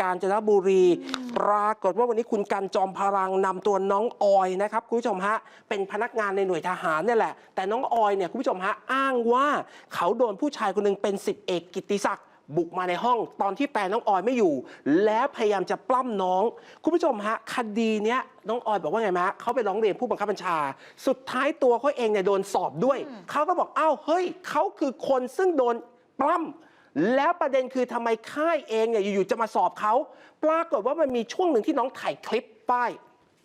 กาญจนบุรี ปรากฏว่าวันนี้คุณกันจอมพลังนำตัวน้องออยนะครับคุณผู้ชมฮะเป็นพนักงานในหน่วยทหารเนี่ยแหละ แต่น้องออยเนี่ยคุณผู้ชมฮะอ้างว่าเขาโดนผู้ชายคนหนึงเป็นสิบเอกกิตติศักดิ์บุกมาในห้องตอนที่แฟนน้องออยไม่อยู่ แล้วพยายามจะปล้ำน้อง คุณผู้ชมฮะคดีเนี้ยน้องออยบอกว่าไงมะเขาไปร้องเรียนผู้บังคับบัญชา สุดท้ายตัวเขาเองเนี่ยโดนสอบด้วยเขาก็บอกอ้าวเฮ้ยเขาคือคนซึ่งโดนปล้ำ แล้วประเด็นคือทำไมค่ายเองเนี่ยอยู่ๆจะมาสอบเขาปรากฏว่ามันมีช่วงหนึ่งที่น้องถ่ายคลิปป้าย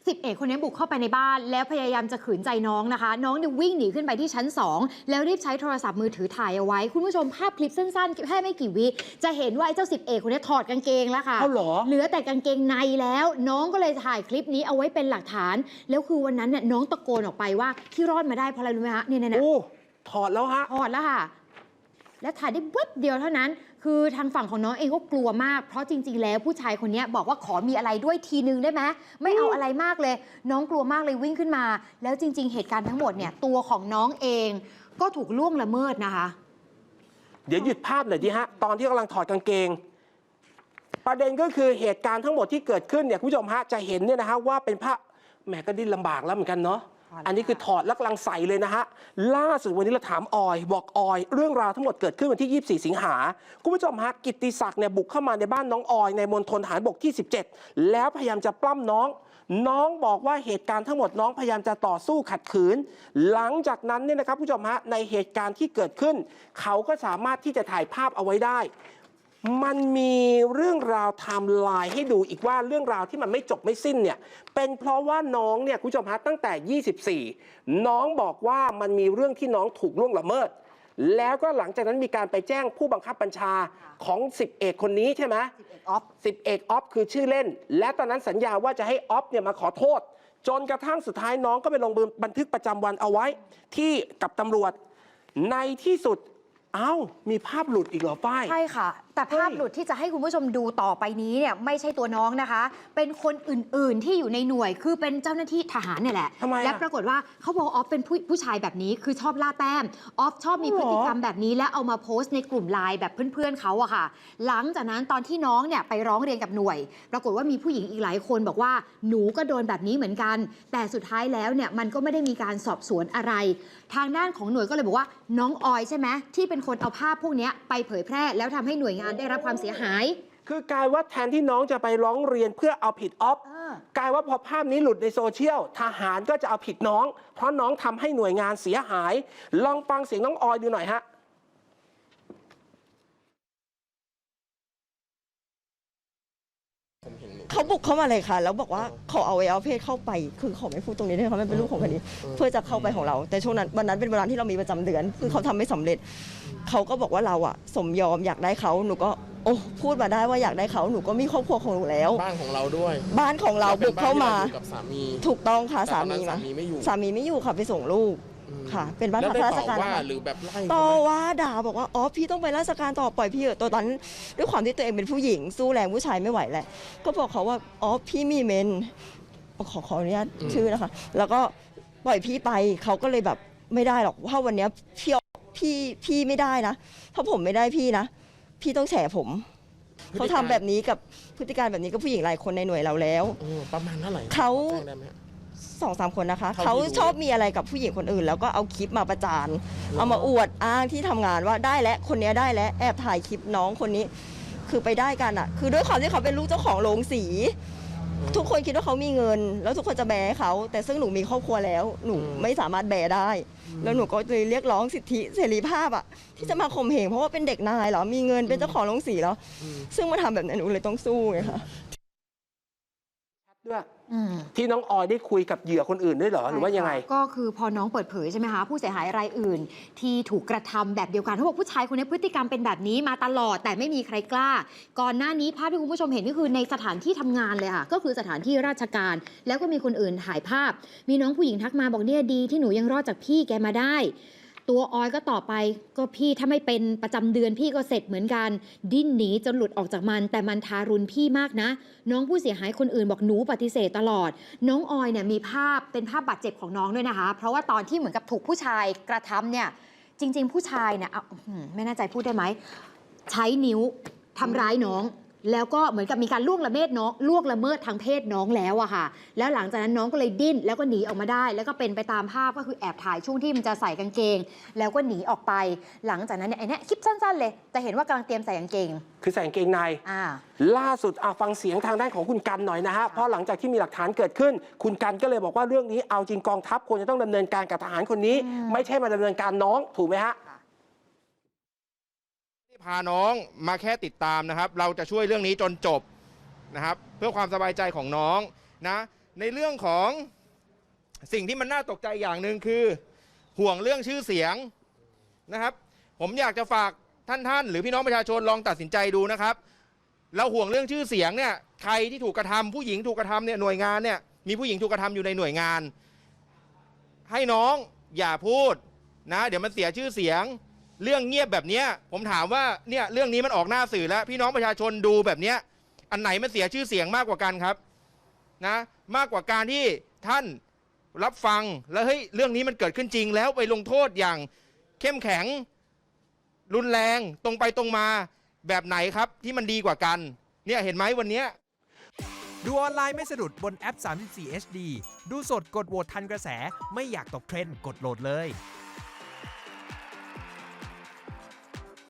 สิบเอกคนนี้บุกเข้าไปในบ้าน แล้วพยายามจะขืนใจน้องนะคะ น้องเนี่ยวิ่งหนีขึ้นไปที่ชั้น 2 แล้วรีบใช้โทรศัพท์มือถือถ่ายเอาไว้ คุณผู้ชมภาพคลิปสั้นๆแค่ไม่กี่วิจะเห็นว่าไอ้เจ้าสิบเอกคนนี้ถอดกางเกงแล้วค่ะเอาเหรอเหลือแต่กางเกงในแล้ว น้องก็เลยถ่ายคลิปนี้เอาไว้เป็นหลักฐาน แล้วคือวันนั้นเนี่ยน้องตะโกนออกไปว่าที่รอดมาได้เพราะอะไรรู้ไหมคะเนี่ยเนี่ยเนี่ยโอ้ถอดแล้วฮะถอดแล้วค่ะ และถ่ายได้แวบเดียวเท่านั้น คือทางฝั่งของน้องเองก็กลัวมาก เพราะจริง ๆ แล้วผู้ชายคนนี้บอกว่าขอมีอะไรด้วยทีนึงได้ไหมไม่เอาอะไรมากเลย น้องกลัวมากเลยวิ่งขึ้นมา แล้วจริง ๆ เหตุการณ์ทั้งหมดเนี่ยตัวของน้องเองก็ถูกล่วงละเมิดนะคะ เดี๋ยวหยุดภาพหน่อยดิฮะ ตอนที่กำลังถอดกางเกง ประเด็นก็คือเหตุการณ์ทั้งหมดที่เกิดขึ้นเนี่ยคุณผู้ชมฮะจะเห็นเนี่ยนะฮะว่าเป็นภาพแหมก็ดิ้นลำบากแล้วเหมือนกันเนาะ อันนี้คือถอดล้วกลังใส่เลยนะฮะ ล่าสุดวันนี้เราถามออย บอกออย เรื่องราวทั้งหมดเกิดขึ้นวันที่ 24 สิงหาคุณผู้ชมฮะกิตติศักดิ์เนี่ยบุกเข้ามาในบ้านน้องออย ในมณฑลฐานบกที่ 17 แล้วพยายามจะปล้ำน้อง น้องบอกว่าเหตุการณ์ทั้งหมดน้องพยายามจะต่อสู้ขัดขืน หลังจากนั้นเนี่ยนะครับผู้ชมฮะในเหตุการณ์ที่เกิดขึ้น เขาก็สามารถที่จะถ่ายภาพเอาไว้ได้ มันมีเรื่องราวไทม์ไลน์ให้ดูอีกว่าเรื่องราวที่มันไม่จบไม่สิ้นเนี่ยเป็นเพราะว่าน้องเนี่ยคุณผู้ชมฮะตั้งแต่ 24 น้องบอกว่ามันมีเรื่องที่น้องถูกล่วงละเมิด แล้วก็หลังจากนั้นมีการไปแจ้งผู้บังคับบัญชาของสิบเอกคนนี้ใช่ไหมออฟสิบเอกออฟคือชื่อเล่น และตอนนั้นสัญญาว่าจะให้ออฟเนี่ยมาขอโทษ จนกระทั่งสุดท้ายน้องก็ไปลงบันทึกประจำวันเอาไว้ ที่กับตำรวจในที่สุดเอ้ามีภาพหลุดอีกเหรอป้าย ใช่ค่ะ แต่ภาพเฮ้ยหลุดที่จะให้คุณผู้ชมดูต่อไปนี้เนี่ยไม่ใช่ตัวน้องนะคะ เป็นคนอื่นๆที่อยู่ในหน่วย คือเป็นเจ้าหน้าที่ทหารเนี่ยแหละทำไมอะและปรากฏว่าเขาบอกว่าออฟเป็นผู้ผู้ชายแบบนี้ คือชอบล่าแต้มออฟชอบมีอ๋อพฤติกรรมแบบนี้ และเอามาโพสต์ในกลุ่มไลน์แบบเพื่อนๆเขาอะค่ะ หลังจากนั้นตอนที่น้องเนี่ยไปร้องเรียนกับหน่วย ปรากฏว่ามีผู้หญิงอีกหลายคนบอกว่าหนูก็โดนแบบนี้เหมือนกัน แต่สุดท้ายแล้วเนี่ยมันก็ไม่ได้มีการสอบสวนอะไร ทางด้านของหน่วยก็เลยบอกว่าน้องออยใช่ไหมที่เป็นคนเอาภาพพวกเนี้ยไปเผยแพร่แล้วทำให้หน่วยงานได้รับความเสียหาย คือกลายว่าแทนที่น้องจะไปร้องเรียนเพื่อเอาผิดออฟกลายว่าพอภาพนี้หลุดในโซเชียลทหารก็จะเอาผิดน้อง เพราะน้องทำให้หน่วยงานเสียหาย ลองฟังเสียงน้องออยดูหน่อยฮะเขาบุกเข้ามาเลยค่ะ แล้วบอกว่าขอเอาไว้เอาเพศเข้าไป คือขอไม่พูดตรงนี้ได้ไหมคะมันเป็นรูปของคดีเพื่อจะเข้าไปของเรา แต่ช่วงนั้นวันนั้นเป็นเวลาที่เรามีประจำเดือน คือเขาทำไม่สำเร็จ เขาก็บอกว่าเราอะสมยอมอยากได้เขาหนูก็โอ้พูดมาได้ว่าอยากได้เขาหนูก็มีครอบครัวของหนูแล้ว บ้านของเราด้วย บ้านของเราและป็บุนกเข้ามาบ้นที่รอยู่กับสามีถูกต้องค่ะแต่สาตอนนั้มีนมาสามีไม่อยู่สามีไม่อยู่ค่ะไปส่งลูกอืมค่ะ เป็นบ้านแล้วพักได้ราชต่อการว่านะคะหรือแบบไล่ต่อเขาไหมว่าด่าบอกว่าอ๋อพี่ต้องไปราชการต่อปล่อยพี่เถอะตัวนั้นด้วยความที่ตัวเองเป็นผู้หญิง สู้แรงผู้ชายไม่ไหวแหละ ก็บอกเขาว่าอ๋อพี่มีเมนขอขออนุญาตชื่อนะคะ แล้วก็ปล่อยพี่ไปเขาก็เลยแบบไม่ได้หรอกถ้าวันเนี้ยพี่ พี่พี่ไม่ได้นะถ้าผมไม่ได้พี่นะ พี่ต้องแฉผมพฤติเขากทำรรมแบบนี้กับพฤติการแบบนี้กับผู้หญิงหลายคนในหน่วยเราแล้ว เออประมาณเท่าไหร่เขาแจ้งได้ไหมฮะ สองสามคนนะคะ เท่าที่เขารู้ชอบมีอะไรกับผู้หญิงคนอื่น แล้วก็เอาคลิปมาประจาน หรอ เอามาอวดอ้างที่ทำงานว่าได้แล้วคนเนี้ยได้แล้วแอบถ่ายคลิปน้องคนนี้ คือไปได้กันอะคือด้วยความที่เขาเป็นลูกเจ้าของโรงสี ทุกคนคิดว่าเขามีเงิน แล้วทุกคนจะแบให้เขา แต่ซึ่งหนูมีครอบครัวแล้ว หนูไม่สามารถแบได้ แล้วหนูก็เลยเรียกร้องสิทธิเสรีภาพอะที่จะมาข่มเหงเพราะว่าเป็นเด็กนายเหรอมีเงินเป็นเจ้าของโรงสีเหรออืมซึ่งมาทำแบบนั้นหนูเลยต้องสู้ไงคะ ด้วยอืมที่น้องออยได้คุยกับเหยื่อคนอื่นด้วยเหรอหรือว่ายังไงใช่ค่ะก็คือพอน้องเปิดเผยใช่ไหมคะผู้เสียหายรายอื่น ที่ถูกกระทำแบบเดียวกันเขาบอกผู้ชายคนนี้พฤติกรรมเป็นแบบนี้มาตลอดแต่ไม่มีใครกล้า ก่อนหน้านี้ภาพที่คุณผู้ชมเห็นก็คือในสถานที่ทำงานเลยค่ะก็คือสถานที่ราชการ แล้วก็มีคนอื่นถ่ายภาพ มีน้องผู้หญิงทักมาบอกเนี่ยดี ที่หนูยังรอดจากพี่แกมาได้ ตัวออยก็ต่อไป ก็พี่ถ้าไม่เป็นประจำเดือนพี่ก็เสร็จเหมือนกัน ดิ้นหนีจนหลุดออกจากมัน แต่มันทารุณพี่มากนะ น้องผู้เสียหายคนอื่นบอกหนูปฏิเสธตลอด น้องออยเนี่ยมีภาพเป็นภาพบาดเจ็บของน้องด้วยนะคะ เพราะว่าตอนที่เหมือนกับถูกผู้ชายกระทำเนี่ยจริง ๆ ผู้ชายเนี่ยเอาอื้อหือไม่แน่ใจพูดได้ไหมใช้นิ้วทำร้ายน้อง แล้วก็เหมือนกับมีการล่วงละเมิดน้องล่วงละเมิดทางเพศน้องแล้วอะค่ะ แล้วหลังจากนั้นน้องก็เลยดิ้นแล้วก็หนีออกมาได้ แล้วก็เป็นไปตามภาพก็คือแอบถ่ายช่วงที่มันจะใส่กางเกง แล้วก็หนีออกไป หลังจากนั้นเนี่ยไอ้เนี่ยคลิปสั้นๆเลยจะเห็นว่ากำลังเตรียมใส่กางเกง คือใส่กางเกงในอ่าล่าสุดเอาฟังเสียงทางด้านของคุณกันหน่อยนะฮะเพราะหลังจากที่มีหลักฐานเกิดขึ้น คุณกันก็เลยบอกว่าเรื่องนี้เอาจริงกองทัพควรจะต้องดำเนินการกับทหารคนนี้อืมไม่ใช่มาดำเนินการน้องถูกไหมฮะ พาน้องมาแค่ติดตามนะครับ เราจะช่วยเรื่องนี้จนจบนะครับ เพื่อความสบายใจของน้องนะ ในเรื่องของสิ่งที่มันน่าตกใจอย่างหนึ่งคือ ห่วงเรื่องชื่อเสียงนะครับ ผมอยากจะฝากท่านท่านหรือพี่น้องประชาชนลองตัดสินใจดูนะครับ เราห่วงเรื่องชื่อเสียงเนี่ยใครที่ถูกกระทำผู้หญิงถูกกระทำเนี่ยหน่วยงานเนี่ยมีผู้หญิงถูกกระทำอยู่ในหน่วยงาน ให้น้องอย่าพูดนะ เดี๋ยวมันเสียชื่อเสียง เรื่องเงียบแบบเนี้ยผมถามว่าเนี่ยเรื่องนี้มันออกหน้าสื่อแล้ว พี่น้องประชาชนดูแบบเนี้ยอันไหนมันเสียชื่อเสียงมากกว่ากันครับนะมากกว่าการที่ท่านรับฟังแล้วเฮ้ยเรื่องนี้มันเกิดขึ้นจริง แล้วไปลงโทษอย่างเข้มแข็ง รุนแรงตรงไปตรงมาแบบไหนครับที่มันดีกว่ากันเนี่ยเห็นไหมวันเนี้ยดูออนไลน์ไม่สะดุดบนแอป 34 HD ดูสดกดโหวตทันกระแส ไม่อยากตกเทรนด์กดโหลดเลย